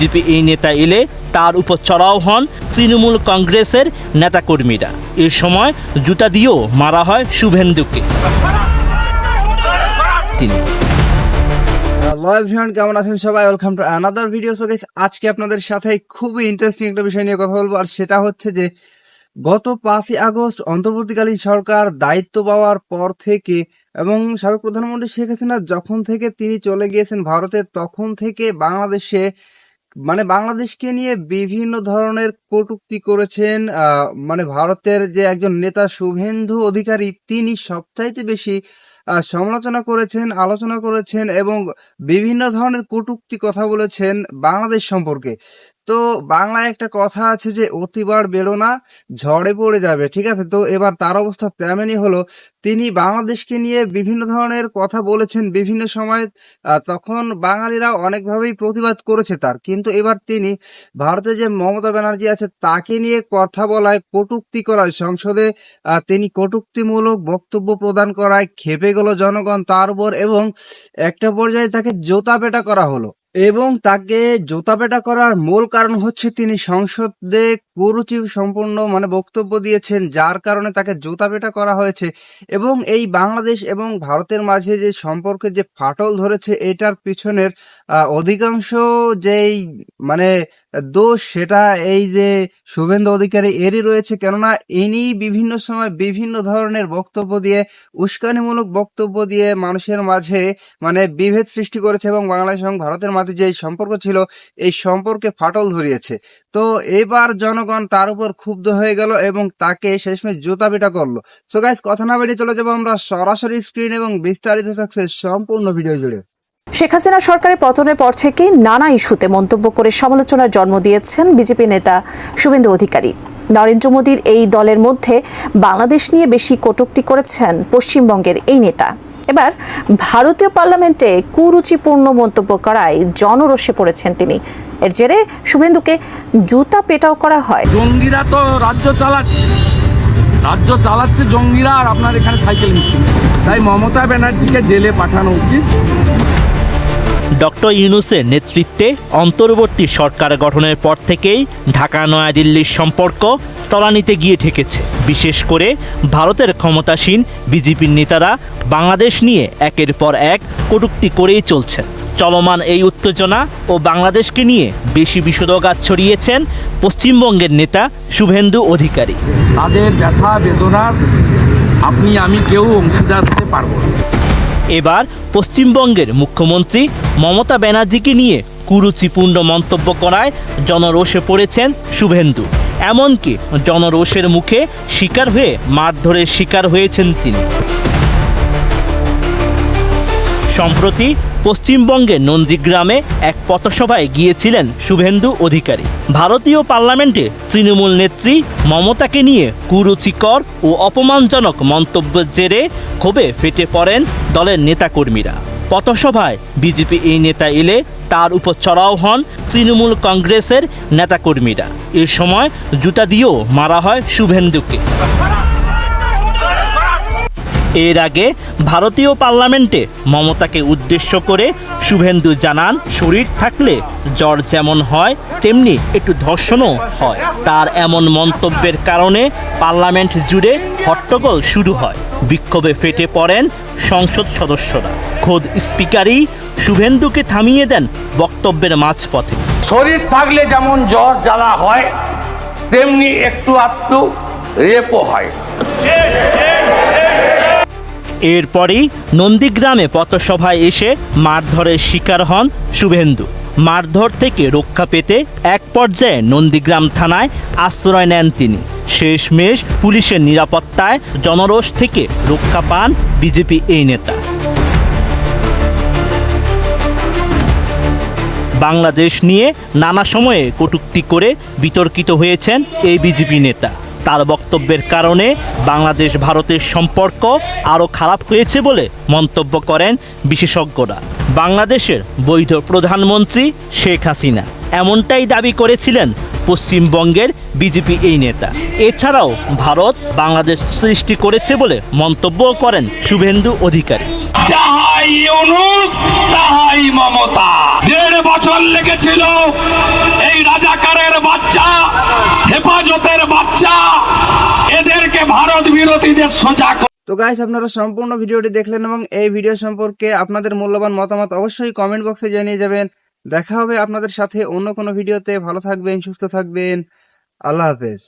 BJP এই নেতা এলে তার উপর চড়াও হন তৃণমূল কংগ্রেসের নেতাকর্মীরা। এ সময় জুতা দিয়েও মারা হয় শুভেন্দুকে। তিনি কেমন আছেন সবাই? Welcome to another video so guys আজকে আপনাদের সাথে খুবই ইন্টারেস্টিং একটা বিষয় নিয়ে কথা বলব, আর সেটা হচ্ছে যে গত পাঁচই আগস্ট অন্তর্বর্তীকালীন সরকার দায়িত্ব পাওয়ার পর থেকে এবং সাবেক প্রধানমন্ত্রী শেখ হাসিনা যখন থেকে তিনি চলে গিয়েছেন ভারতে, তখন থেকে বাংলাদেশে মানে বাংলাদেশকে নিয়ে বিভিন্ন ধরনের কটুক্তি করেছেন মানে ভারতের যে একজন নেতা শুভেন্দু অধিকারী, তিনি সবচাইতে বেশি সমালোচনা করেছেন, আলোচনা করেছেন এবং বিভিন্ন ধরনের কটুক্তি কথা বলেছেন বাংলাদেশ সম্পর্কে। তো বাংলায় একটা কথা আছে যে, অতিবার বেরো না, ঝড়ে পড়ে যাবে, ঠিক আছে? তো এবার তার অবস্থা তেমনই হলো। তিনি বাংলাদেশকে নিয়ে বিভিন্ন ধরনের কথা বলেছেন বিভিন্ন সময় তখন বাঙালিরা অনেকভাবেই প্রতিবাদ করেছে তার। কিন্তু এবার তিনি ভারতে যে মমতা ব্যানার্জি আছে, তাকে নিয়ে কথা বলায়, কটূক্তি করায়। সংসদে তিনি কটূক্তিমূলক বক্তব্য প্রদান করায়, খেপে গেল জনগণ তার উপর এবং একটা পর্যায়ে তাকে জোতা পেটা করা হলো। এবং তাকে জোতা পেটা করার মূল কারণ হচ্ছে তিনি সংসদে কুরুচি সম্পূর্ণ মানে বক্তব্য দিয়েছেন, যার কারণে তাকে জোতা পেটা করা হয়েছে। এবং এই বাংলাদেশ এবং ভারতের মাঝে যে সম্পর্কে যে ফাটল ধরেছে, এটার পিছনের অধিকাংশ যেই মানে দোষ সেটা এই যে শুভেন্দু অধিকারী এরই রয়েছে, কেননা ইনি বিভিন্ন সময় বিভিন্ন ধরনের বক্তব্য দিয়ে, উস্কানিমূলক বক্তব্য দিয়ে মানুষের মাঝে মানে বিভেদ সৃষ্টি করেছে এবং বাংলাদেশ এবং ভারতের মাঝে যে সম্পর্ক ছিল, এই সম্পর্কে ফাটল ধরিয়েছে। তো এবার জনগণ তার উপর ক্ষুব্ধ হয়ে গেল এবং তাকে শেষমেশ জুতা পিটা করল। সো গাইস কথা না বেরিয়ে চলে যাব আমরা সরাসরি স্ক্রিন এবং বিস্তারিত থাকছে সম্পূর্ণ ভিডিও জুড়ে। শেখ হাসিনা সরকারের পতনের পর থেকে নানা ইস্যুতে মন্তব্য করে সমালোচনার জন্ম দিয়েছেন বিজেপি নেতা শুভেন্দু অধিকারী। নরেন্দ্র মোদীর এই দলের মধ্যে বাংলাদেশ নিয়ে বেশি কটূক্তি করেছেন পশ্চিমবঙ্গের এই নেতা। এবার ভারতীয় পার্লামেন্টে কুরুচিপূর্ণ মন্তব্য করায় জনরোষে পড়েছেন তিনি। এর জেরে শুভেন্দুকে জুতা পেটাও করা হয়। জঙ্গিরা তো রাজ্য চালাচ্ছে। রাজ্য চালাচ্ছে জঙ্গিরা আর আপনার এখানে সাইকেল মিস্ত্রি। তাই মমতা ব্যানার্জিকে জেলে পাঠানো উচিত। ডক্টর ইউনুসের নেতৃত্বে অন্তর্বর্তী সরকার গঠনের পর থেকেই ঢাকা, নয়াদিল্লির সম্পর্ক তলানিতে গিয়ে ঠেকেছে। বিশেষ করে ভারতের ক্ষমতাসীন বিজেপির নেতারা বাংলাদেশ নিয়ে একের পর এক কটুক্তি করেই চলছেন। চলমান এই উত্তেজনা ও বাংলাদেশকে নিয়ে বেশি বিষোদগাত ছড়িয়েছেন পশ্চিমবঙ্গের নেতা শুভেন্দু অধিকারী। তাদের ব্যথা বেদনার আপনি, আমি কেউ অংশীদার হতে পারব না। এবার পশ্চিমবঙ্গের মুখ্যমন্ত্রী মমতা ব্যানার্জিকে নিয়ে কুরুচিপূর্ণ মন্তব্য করায় জনরোষে পড়েছেন শুভেন্দু। এমনকি জনরোষের মুখে শিকার হয়ে মারধরের শিকার হয়েছেন তিনি। সম্প্রতি পশ্চিমবঙ্গের নন্দীগ্রামে এক পথসভায় গিয়েছিলেন শুভেন্দু অধিকারী। ভারতীয় পার্লামেন্টে তৃণমূল নেত্রী মমতাকে নিয়ে কুরুচিকর ও অপমানজনক মন্তব্যের জেরে ক্ষোভে ফেটে পড়েন দলের নেতাকর্মীরা। পথসভায় বিজেপি এই নেতা এলে তার উপর চড়াও হন তৃণমূল কংগ্রেসের নেতাকর্মীরা। এ সময় জুতা দিয়েও মারা হয় শুভেন্দুকে। এর আগে ভারতীয় পার্লামেন্টে মমতাকে উদ্দেশ্য করে শুভেন্দু জানান শরীর থাকলে জ্বর যেমন হয় তেমনি একটু ধর্ষণও হয়। তার এমন মন্তব্যের কারণে পার্লামেন্ট জুড়ে হট্টগোল শুরু হয়। বিক্ষোভে ফেটে পড়েন সংসদ সদস্যরা। খোদ স্পিকারই শুভেন্দুকে থামিয়ে দেন বক্তব্যের মাঝপথে। শরীর থাকলে যেমন জ্বর জ্বালা হয় তেমনি একটু আধটু রেপও হয়। এরপরই নন্দীগ্রামে পথসভায় এসে মারধরের শিকার হন শুভেন্দু। মারধর থেকে রক্ষা পেতে এক পর্যায়ে নন্দীগ্রাম থানায় আশ্রয় নেন তিনি। শেষমেশ পুলিশের নিরাপত্তায় জনরোষ থেকে রক্ষা পান বিজেপি এই নেতা। বাংলাদেশ নিয়ে নানা সময়ে কটূক্তি করে বিতর্কিত হয়েছেন এই বিজেপি নেতা। তার বক্তব্যের কারণে বাংলাদেশ ভারতের সম্পর্ক আরও খারাপ হয়েছে বলে মন্তব্য করেন বিশেষজ্ঞরা। বাংলাদেশের বৈধ প্রধানমন্ত্রী শেখ হাসিনা এমনটাই দাবি করেছিলেন পশ্চিমবঙ্গের বিজেপি এই নেতা। এছাড়াও ভারত বাংলাদেশ সৃষ্টি করেছে বলে মন্তব্য করেন শুভেন্দু অধিকারী। তাহাই মমতা। দেড় বছর লেগেছিল এই রাজাকারের বাচ্চা সজাগ তো গাইস আপনারা সম্পূর্ণ ভিডিওটি দেখলেন এবং এই ভিডিও সম্পর্কে আপনাদের মূল্যবান মতামত অবশ্যই কমেন্ট বক্সে জানিয়ে যাবেন। দেখা হবে আপনাদের সাথে অন্য কোনো ভিডিওতে ভালো থাকবেন, সুস্থ থাকবেন। আল্লাহ হাফেজ।